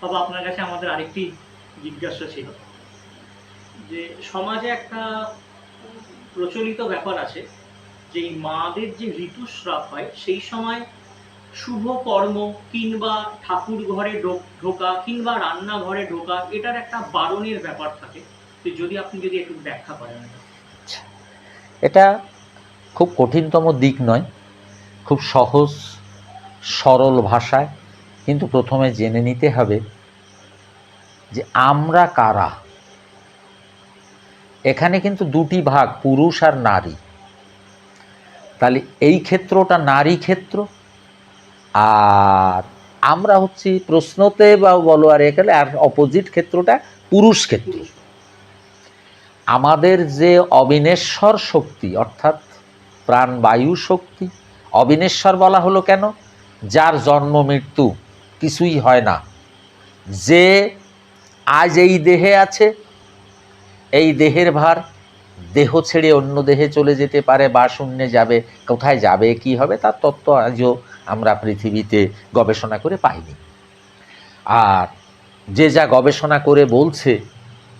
বাবা আপনার কাছে আমাদের আরেকটি জিজ্ঞাসা ছিল যে সমাজে একটা প্রচলিত ব্যাপার আছে, যে মাদের যে ঋতুস্রাব হয়, সেই সময় শুভ কর্ম কিংবা ঠাকুর ঘরে ঢোকা কিংবা রান্নাঘরে ঢোকা, এটার একটা বারণের ব্যাপার থাকে তো যদি আপনি যদি একটু ব্যাখ্যা করেন এটা। এটা খুব কঠিনতম দিক নয়, খুব সহজ, সরল ভাষায় কিন্তু প্রথমে জেনে নিতে হবে যে আমরা কারা। এখানে কিন্তু দুটি ভাগ, পুরুষ আর নারী। তাহলে এই ক্ষেত্রটা নারী ক্ষেত্র, আর আমরা হচ্ছি প্রশ্নতে বা বলো আর এখানে আর অপোজিট ক্ষেত্রটা পুরুষ ক্ষেত্র। আমাদের যে অবিনেশ্বর শক্তি, অর্থাৎ প্রাণবায়ু শক্তি, অবিনেশ্বর বলা হলো কেন? যার জন্ম মৃত্যু। কিছুই হয় না। যে আজ এই দেহে আছে, এই দেহের ভার, দেহ ছেড়ে অন্য দেহে চলে যেতে পারে, বা শূন্যে যাবে, কোথায় যাবে, কি হবে, তার তত্ত্ব আজও আমরা পৃথিবীতে গবেষণা করে পাইনি। আর যে যা গবেষণা করে বলছে,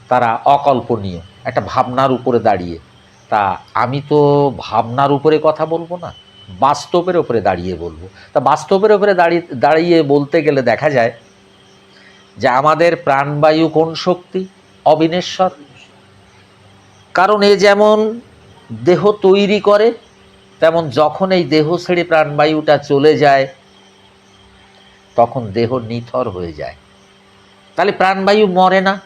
তারা অকল্পনীয়, একটা ভাবনার উপরে দাঁড়িয়ে। তা আমি তো ভাবনার উপরে কথা বলব না। বাস্তবের ওপরে দাঁড়িয়ে বলব। তা বাস্তবের ওপরে দাঁড়িয়ে দাঁড়িয়ে বলতে গেলে দেখা যায় যে আমাদের প্রাণবায়ু কোন শক্তি? অবিনেশ্বর। কারণ এ যেমন দেহ তৈরি করে, তেমন যখন এই দেহ ছেড়ে প্রাণবায়ুটা চলে যায়, তখন দেহ নিথর হয়ে যায়। তাহলে প্রাণবায়ু মরে না।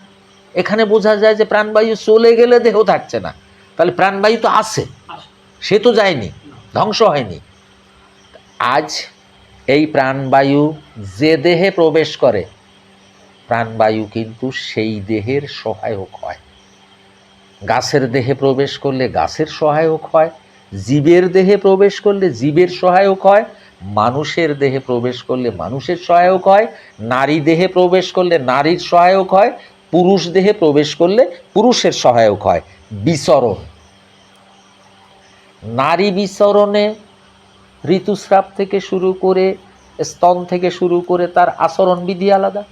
এখানে বোঝা যায় যে প্রাণবায়ু চলে গেলে দেহ থাকছে না। তাহলে প্রাণবায়ু তো আছে। সে তো যায়নি। ধ্বংস হয়নি। আজ এই প্রাণবায়ু যে দেহে প্রবেশ করে, প্রাণবায়ু কিন্তু সেই দেহের সহায়ক হয়। গাছের দেহে প্রবেশ করলে গাছের সহায়ক হয়, জীবের দেহে প্রবেশ করলে জীবের সহায়ক হয়, মানুষের দেহে প্রবেশ করলে মানুষের সহায়ক হয়, নারী দেহে প্রবেশ করলে নারীর সহায়ক হয়, পুরুষ দেহে প্রবেশ করলে পুরুষের সহায়ক হয়। বিচরণ নারী বিচরণে ঋতুস্রাব থেকে শুরু করে স্তন থেকে শুরু করে তার আচরণবিধি আলাদা।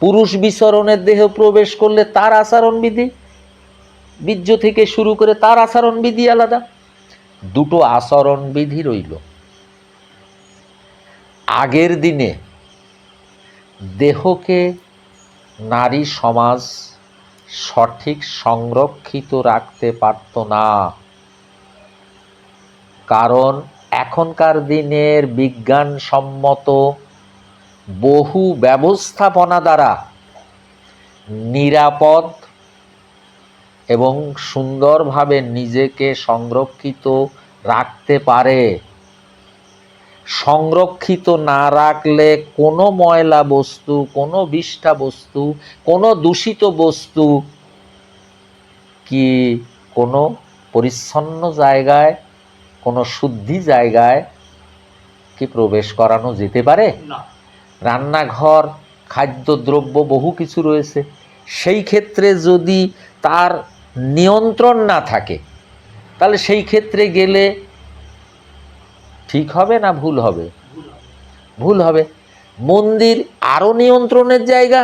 পুরুষ বিচরণের দেহ প্রবেশ করলে তার আচরণবিধি, বীর্য থেকে শুরু করে তার আচরণবিধি আলাদা। দুটো আচরণবিধি রইল। আগের দিনে দেহকে নারী সমাজ সঠিক সংরক্ষিত রাখতে পারত না। কারণ এখনকার দিনের বিজ্ঞানসম্মত বহু ব্যবস্থাপনা দ্বারা নিরাপদ এবং সুন্দরভাবে নিজেকে সংরক্ষিত রাখতে পারে। সংরক্ষিত না রাখলে কোনো ময়লা বস্তু, কোনো বিষ্ঠা বস্তু, কোনো দূষিত বস্তু কি কোনো পরিচ্ছন্ন জায়গায় কোনো শুদ্ধি জায়গায় কি প্রবেশ করানো যেতে পারে? রান্নাঘর খাদ্যদ্রব্য বহু কিছু রয়েছে। সেই ক্ষেত্রে যদি তার নিয়ন্ত্রণ না থাকে তাহলে সেই ক্ষেত্রে গেলে ঠিক হবে না ভুল হবে। ভুল হবে। মন্দির আরও নিয়ন্ত্রণের জায়গা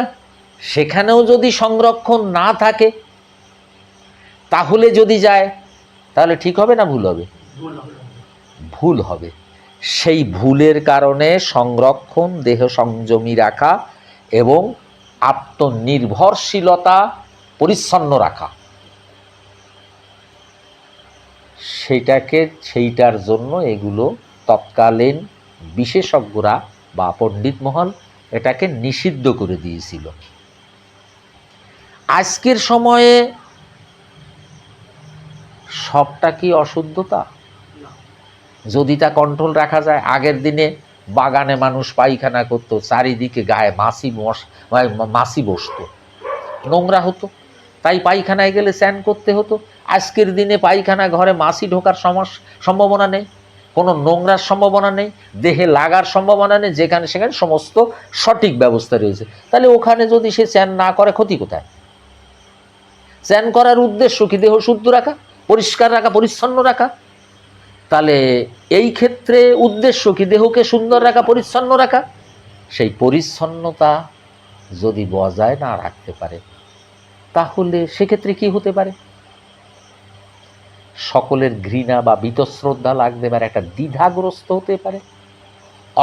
সেখানেও যদি সংরক্ষণ না থাকে তাহলে যদি যায় তাহলে ঠিক হবে না ভুল হবে? ভুল হবে। সেই ভুলের কারণে সংরক্ষণ, দেহ সংযমী রাখা এবং আত্মনির্ভরশীলতা পরিচ্ছন্ন রাখা। সেটাকে, সেইটার জন্য এগুলো তৎকালীন বিশেষজ্ঞরা বা পণ্ডিত মহল এটাকে নিষিদ্ধ করে দিয়েছিল। আজকের সময়ে সবটা কি অশুদ্ধতা? যদি তা কন্ট্রোল রাখা যায়, আগের দিনে বাগানে মানুষ পায়খানা করতো, চারিদিকে গায়ে মাছি মশ মাছি বসতো। নোংরা হতো। তাই পায়খানায় গেলে স্নান করতে হতো। আজকের দিনে পায়খানা ঘরে মাছি ঢোকার সমস্যা সম্ভাবনা নেই। কোনো নোংরার সম্ভাবনা নেই। দেহে লাগার সম্ভাবনা নেই। যেখানে সেখানে সমস্ত সঠিক ব্যবস্থা রয়েছে। তাহলে ওখানে যদি সে স্নান না করে, ক্ষতি কোথায়? স্নান করার উদ্দেশ্য কি? দেহ শুদ্ধ রাখা, পরিষ্কার রাখা, পরিচ্ছন্ন রাখা? তাহলে এই ক্ষেত্রে উদ্দেশ্য কি? দেহকে সুন্দর রাখা, পরিচ্ছন্ন রাখা? সেই পরিচ্ছন্নতা যদি বজায় না রাখতে পারে, তাহলে সেক্ষেত্রে কি হতে পারে? সকলের ঘৃণা বা বীতশ্রদ্ধা লাগতে পারে, একটা দ্বিধাগ্রস্ত হতে পারে,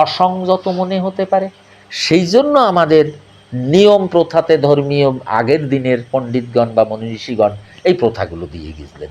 অসংযত মনে হতে পারে। সেই জন্য আমাদের নিয়ম প্রথাতে ধর্মীয় আগের দিনের পণ্ডিতগণ বা মনীষীগণ এই প্রথাগুলো দিয়ে গেছিলেন।